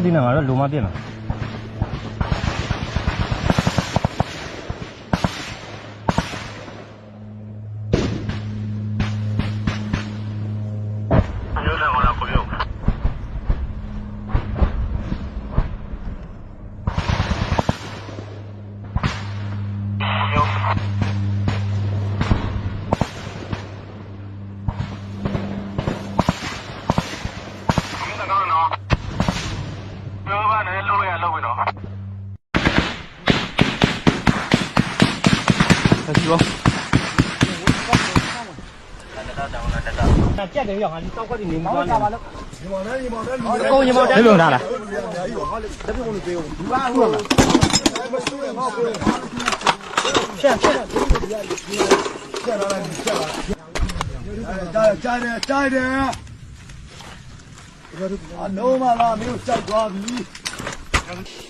ဒီဒီနဲ့ငါတို့လုံမပြည့်မှာ တယ်ရောငါဒီတောက်ခွက်နေမှာပါလို့ကိုညီမတက်လုံထားလားကြားကြားတယ်ကြားတယ်အလုံးမလားမင်းကြောက်သွားပြီအေးကွက်တိကွက်တိဟောလာပြီလာပြီတရားနဲ့ဟာ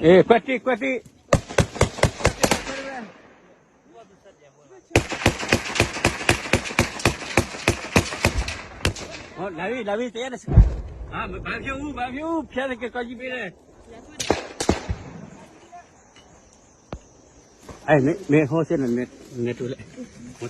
ఏ కొట్టి కొట్టి લાવી લાવી, તૈયાર છે. હા ભાગ્યો હું ભાગ્યો હું. ફેર કે કાજી પીને આય, મે મે હો છે ને, મે મે ટુલે હું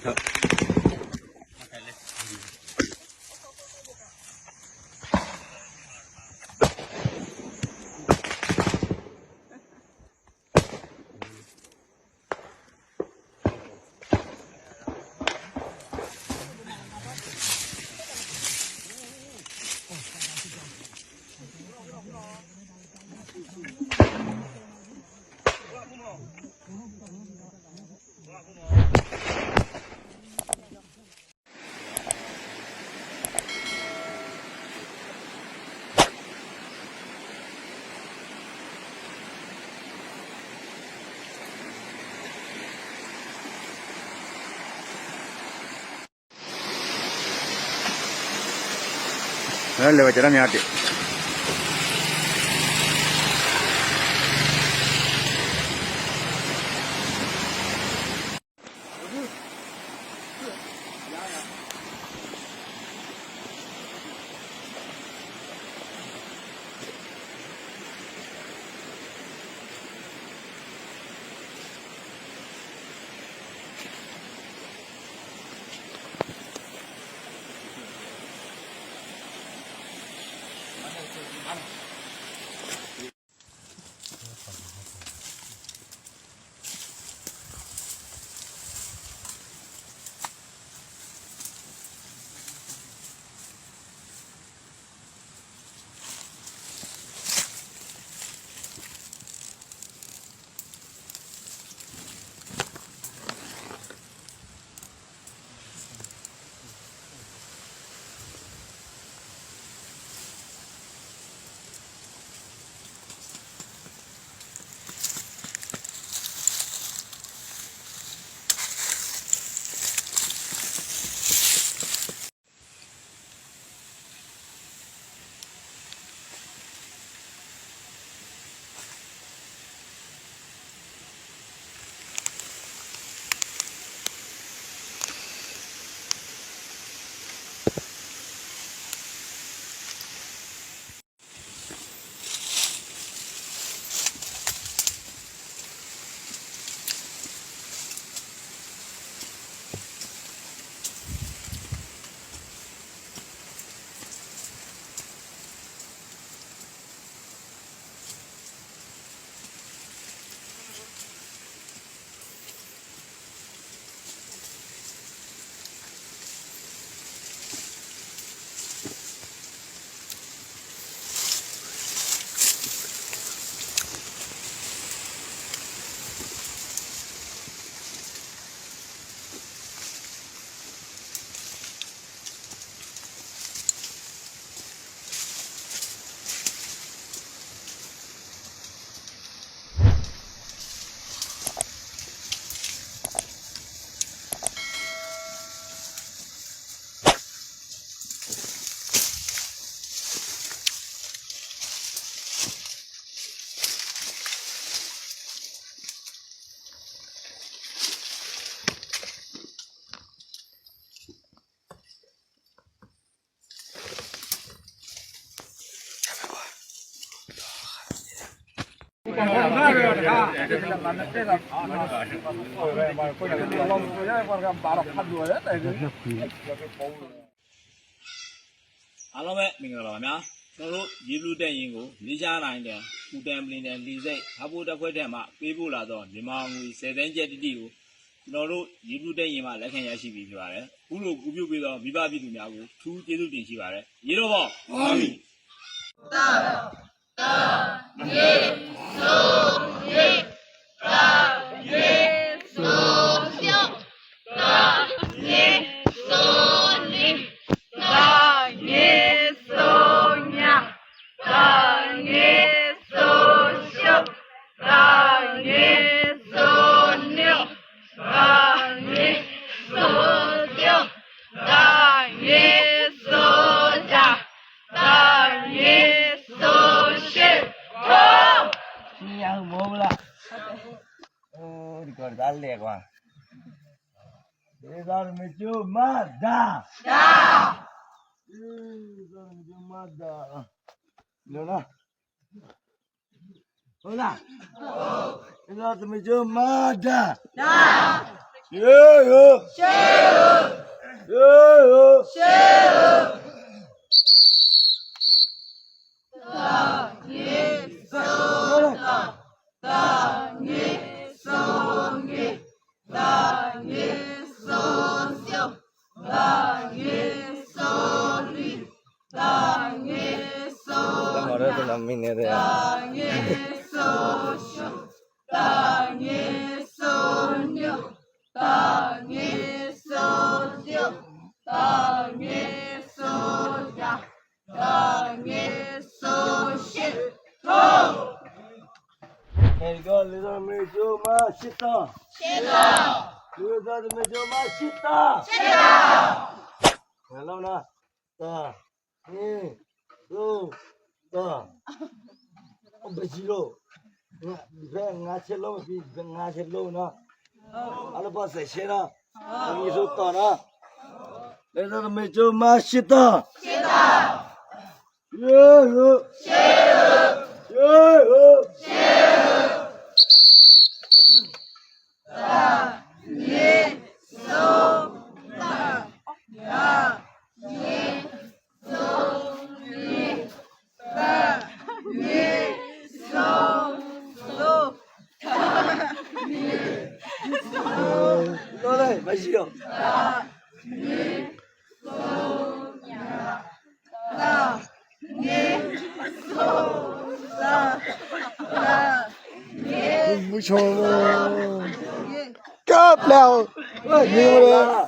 வேலில் வச்சிடம் யாட்டி အားလုံးပဲမင်္ဂလာပါခင်ဗျာကျွန်တော်တို့ရေဘလူးတက်ရင်ကိုလေးရှားနိုင်တဲ့ပူတန်ပလင်တန်လီစိတ်ဟာဖို့တက်ခွက်တဲ့မှာပေးဖို့လာတော့မြန်မာငွေ10သိန်းကျပ်တိတိကိုကျွန်တော်တို့ရေဘလူးတက်ရင်မှာလက်ခံရရှိပြီဖြစ်ပါတယ်အခုလိုကူပြုပေးတော့မိဘပြည်သူများကိုထူးကျေးဇူးတင်ရှိပါတယ်ရေတော့ပေါ့ဟုတ်ပြီ你 Dormitiu mada. Da. Dormitiu mada. Leona. Hola. Dormitiu mada. Da. Cheio. Cheio. Cheio. Cheio. Shita, salom la, ta, ni, lu, ta, ombeji lo, na, ve angat shelo, vi. mới siêu mũi sôi cấp leo. Như thế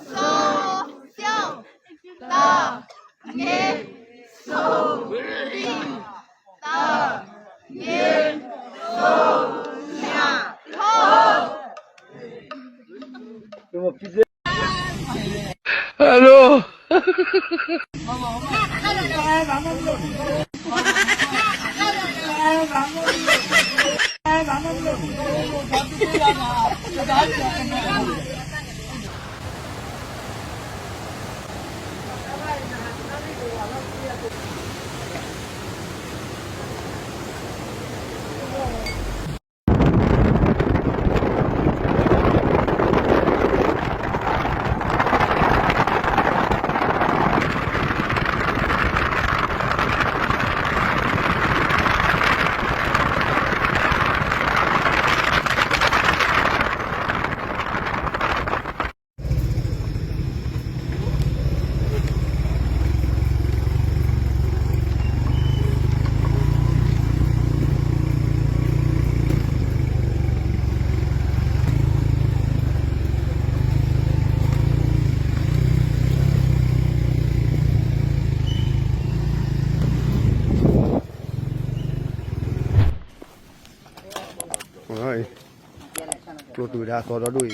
Cô tụi đã có đó đuổi.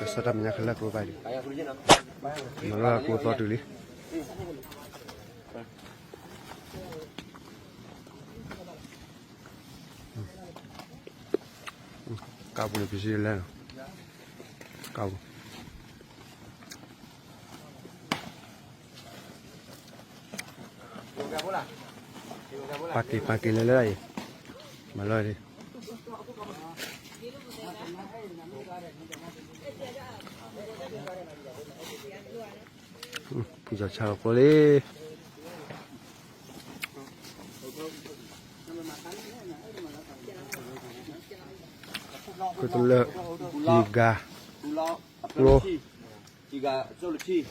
Cho sao tầm nhà khá là cô bài đi. Nó là cô to tụi đi. Cao bùi phía dưới lên. Cao. Paki paki lên đây. Mà lời đi. bây giờ chào cô đi cái tôi lợ gì gà lô chị gà cho lực chi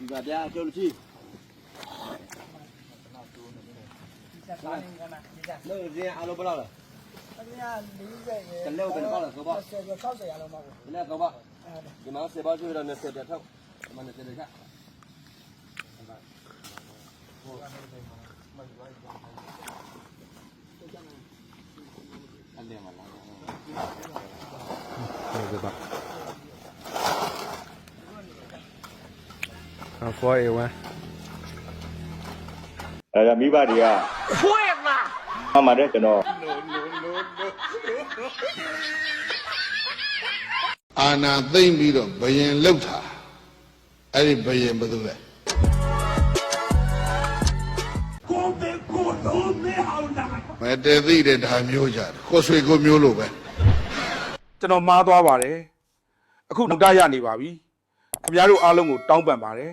chị gà đa cho lực chi nơi riêng alo bao lâu rồi cần lâu cần bao là số bao cái này số bao cái máu xe bao nhiêu là nó xe đẹp không mà nó xe đẹp khác anh đem mà Đây các bạn à, có yêu á အဲဒါမိဘတွေကဖွင့်လားအမှန်တယ်ကျွန်တော် အာနာသိမ့်ပြီးတော့ဘယင်လောက်တာအဲ့ဒီဘယင်ဘယ်သူလဲမဲတဲသိတဲ့ဒါမျိုးကြတယ်ကိုယ်ဆွေကိုမျိုးလိုပဲကျွန်တော်မှားသွားပါတယ်အခုနောက်တရနေပါပြီခင်ဗျားတို့အားလုံးကိုတောင်းပန်ပါတယ်